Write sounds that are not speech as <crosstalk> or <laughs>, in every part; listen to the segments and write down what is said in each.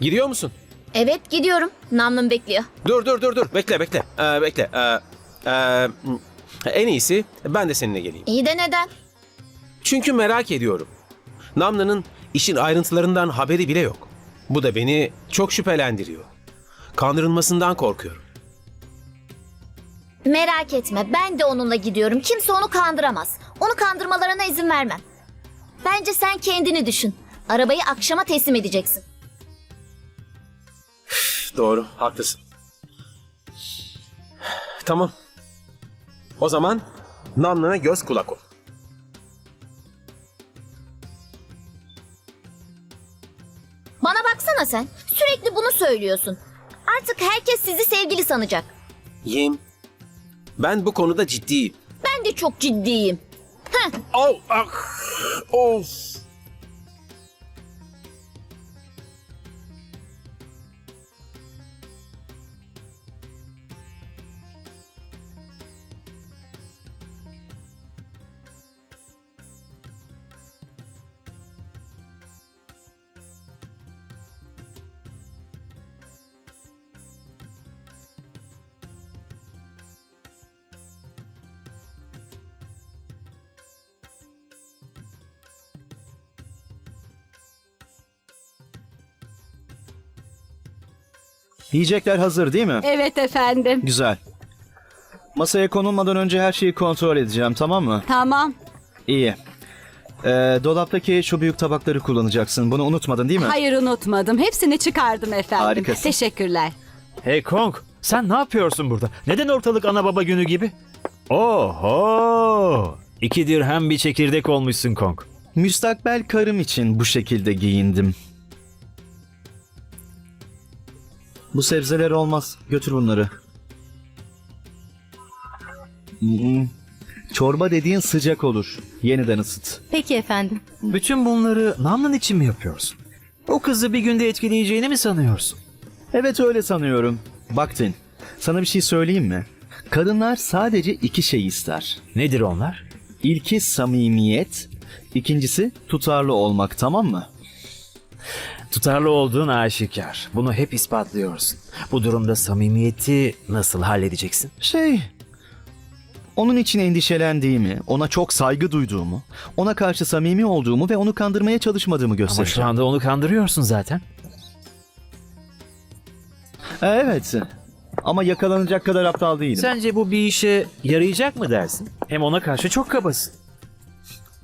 Gidiyor musun? Evet gidiyorum. Namlım bekliyor. Dur dur dur dur. Bekle bekle. Ee, bekle. Ee, ee, en iyisi ben de seninle geleyim. İyi de neden? Çünkü merak ediyorum. Namlı'nın işin ayrıntılarından haberi bile yok. Bu da beni çok şüphelendiriyor. Kandırılmasından korkuyorum. Merak etme ben de onunla gidiyorum. Kimse onu kandıramaz. Onu kandırmalarına izin vermem. Bence sen kendini düşün. Arabayı akşama teslim edeceksin. Doğru, haklısın. Tamam. O zaman Namlı'na göz kulak ol. Bana baksana sen. Sürekli bunu söylüyorsun. Artık herkes sizi sevgili sanacak. Yim, ben bu konuda ciddiyim. Ben de çok ciddiyim. Oh, ah, of. Yiyecekler hazır değil mi? Evet efendim. Güzel. Masaya konulmadan önce her şeyi kontrol edeceğim tamam mı? Tamam. İyi. Ee, dolaptaki şu büyük tabakları kullanacaksın. Bunu unutmadın değil mi? Hayır unutmadım. Hepsini çıkardım efendim. Harikasın. Teşekkürler. Hey Kong, sen ne yapıyorsun burada? Neden ortalık ana baba günü gibi? Oho! İki dirhem bir çekirdek olmuşsun Kong. Müstakbel karım için bu şekilde giyindim. Bu sebzeler olmaz. Götür bunları. Hmm. Çorba dediğin sıcak olur. Yeniden ısıt. Peki efendim. Bütün bunları Namlın için mi yapıyorsun? O kızı bir günde etkileyeceğini mi sanıyorsun? Evet öyle sanıyorum. Baktın. Sana bir şey söyleyeyim mi? Kadınlar sadece iki şey ister. Nedir onlar? İlki samimiyet, ikincisi tutarlı olmak tamam mı? Tutarlı olduğun aşikar. Bunu hep ispatlıyorsun. Bu durumda samimiyeti nasıl halledeceksin? Şey, onun için endişelendiğimi, ona çok saygı duyduğumu, ona karşı samimi olduğumu ve onu kandırmaya çalışmadığımı Ama şu göstereceğim. anda onu kandırıyorsun zaten. Evet. Ama yakalanacak kadar aptal değilim. Sence bu bir işe yarayacak mı dersin? Hem ona karşı çok kabasın.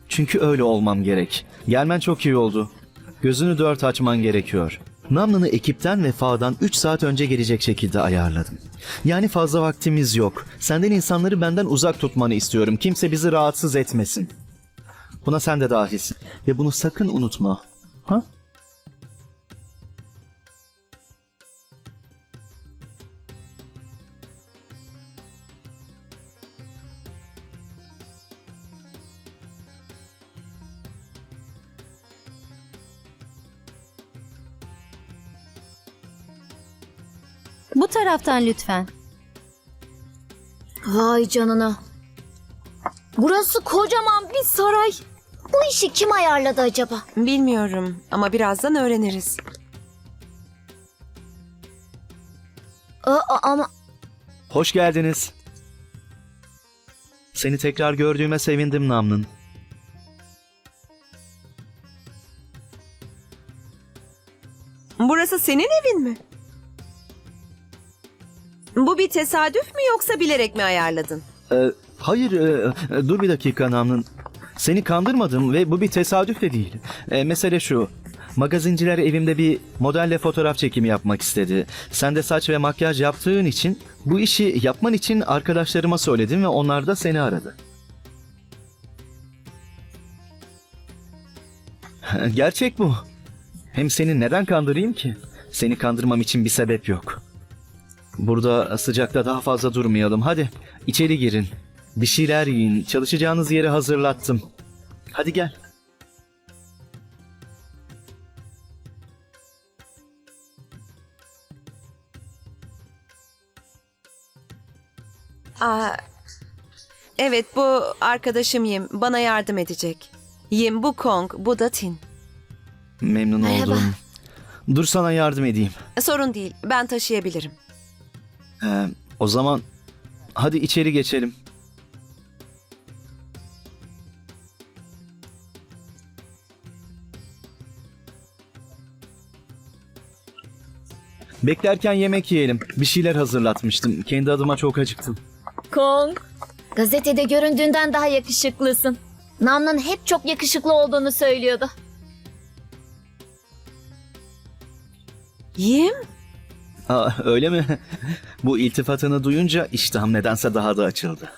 Çünkü öyle olmam gerek. Gelmen çok iyi oldu. Gözünü dört açman gerekiyor. Namlı'nı ekipten ve Fa'dan 3 saat önce gelecek şekilde ayarladım. Yani fazla vaktimiz yok. Senden insanları benden uzak tutmanı istiyorum. Kimse bizi rahatsız etmesin. Buna sen de dahilsin. Ve bunu sakın unutma. Ha? Bu taraftan lütfen. Vay canına. Burası kocaman bir saray. Bu işi kim ayarladı acaba? Bilmiyorum ama birazdan öğreniriz. Aa, ama Hoş geldiniz. Seni tekrar gördüğüme sevindim Namlın. Burası senin evin mi? Bu bir tesadüf mü yoksa bilerek mi ayarladın? Ee, hayır, e, e, dur bir dakika Namlın. Seni kandırmadım ve bu bir tesadüf de değil. E, mesele şu. Magazinciler evimde bir modelle fotoğraf çekimi yapmak istedi. Sen de saç ve makyaj yaptığın için bu işi yapman için arkadaşlarıma söyledim ve onlar da seni aradı. Gerçek bu. Hem seni neden kandırayım ki? Seni kandırmam için bir sebep yok. Burada sıcakta daha fazla durmayalım. Hadi içeri girin. Bir şeyler yiyin. Çalışacağınız yeri hazırlattım. Hadi gel. Aa, evet bu arkadaşım Yim bana yardım edecek. Yim bu Kong, bu da Tin. Memnun Merhaba. oldum. Dur sana yardım edeyim. Sorun değil. Ben taşıyabilirim. Ee, o zaman hadi içeri geçelim. Beklerken yemek yiyelim. Bir şeyler hazırlatmıştım. Kendi adıma çok acıktım. Kong. Gazetede göründüğünden daha yakışıklısın. Namnın hep çok yakışıklı olduğunu söylüyordu. Yiyeyim. Aa, öyle mi? <laughs> Bu iltifatını duyunca iştahım nedense daha da açıldı.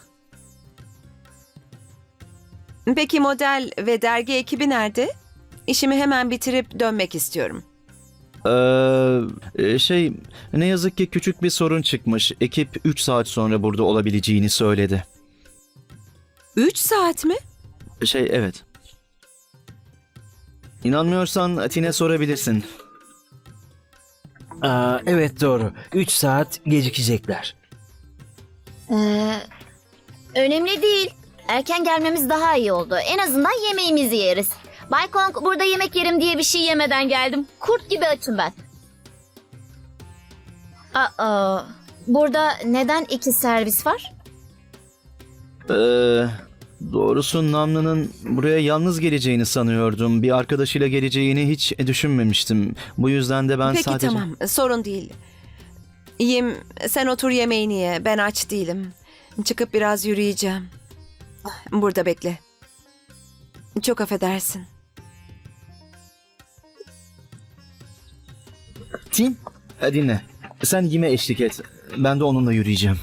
Peki model ve dergi ekibi nerede? İşimi hemen bitirip dönmek istiyorum. Ee, şey ne yazık ki küçük bir sorun çıkmış. Ekip 3 saat sonra burada olabileceğini söyledi. Üç saat mi? Şey evet. İnanmıyorsan Atine sorabilirsin. Aa, evet doğru. 3 saat gecikecekler. Ee, önemli değil. Erken gelmemiz daha iyi oldu. En azından yemeğimizi yeriz. Bay Kong burada yemek yerim diye bir şey yemeden geldim. Kurt gibi açım ben. Aa, burada neden iki servis var? Ee, doğrusu Namlı'nın buraya yalnız geleceğini sanıyordum. Bir arkadaşıyla geleceğini hiç düşünmemiştim. Bu yüzden de ben Peki sadece... tamam. Sorun değil. Yiyeyim. Sen otur yemeğini ye. Ben aç değilim. Çıkıp biraz yürüyeceğim. Burada bekle. Çok affedersin. Tim, e, dinle. Sen yeme eşlik et. Ben de onunla yürüyeceğim.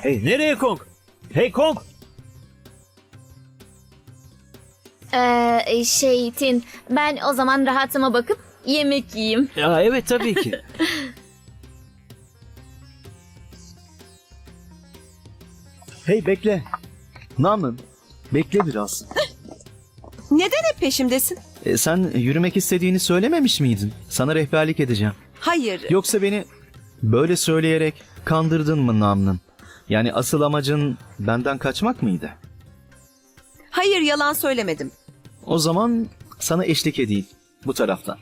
Hey nereye Kong? Hey Kong! Ee, şey Tin, ben o zaman rahatıma bakıp yemek yiyeyim. Ya evet tabii ki. <laughs> Hey bekle. Namlın, bekle biraz. <laughs> Neden hep peşimdesin? E, sen yürümek istediğini söylememiş miydin? Sana rehberlik edeceğim. Hayır. Yoksa beni böyle söyleyerek kandırdın mı Namlın? Yani asıl amacın benden kaçmak mıydı? Hayır yalan söylemedim. O zaman sana eşlik edeyim bu taraftan.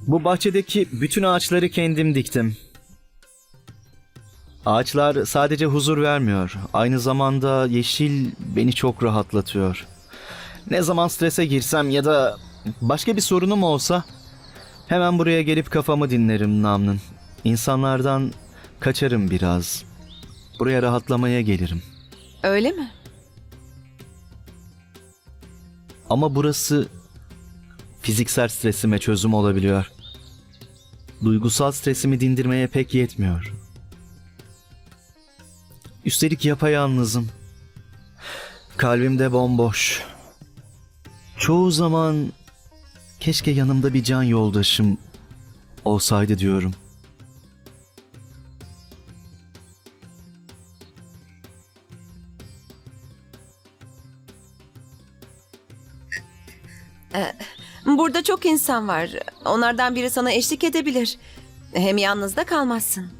Bu bahçedeki bütün ağaçları kendim diktim. Ağaçlar sadece huzur vermiyor. Aynı zamanda yeşil beni çok rahatlatıyor. Ne zaman strese girsem ya da başka bir sorunum olsa Hemen buraya gelip kafamı dinlerim Namnın. İnsanlardan kaçarım biraz. Buraya rahatlamaya gelirim. Öyle mi? Ama burası fiziksel stresime çözüm olabiliyor. Duygusal stresimi dindirmeye pek yetmiyor. Üstelik yapayalnızım. Kalbimde bomboş. Çoğu zaman keşke yanımda bir can yoldaşım olsaydı diyorum. Burada çok insan var. Onlardan biri sana eşlik edebilir. Hem yalnız da kalmazsın.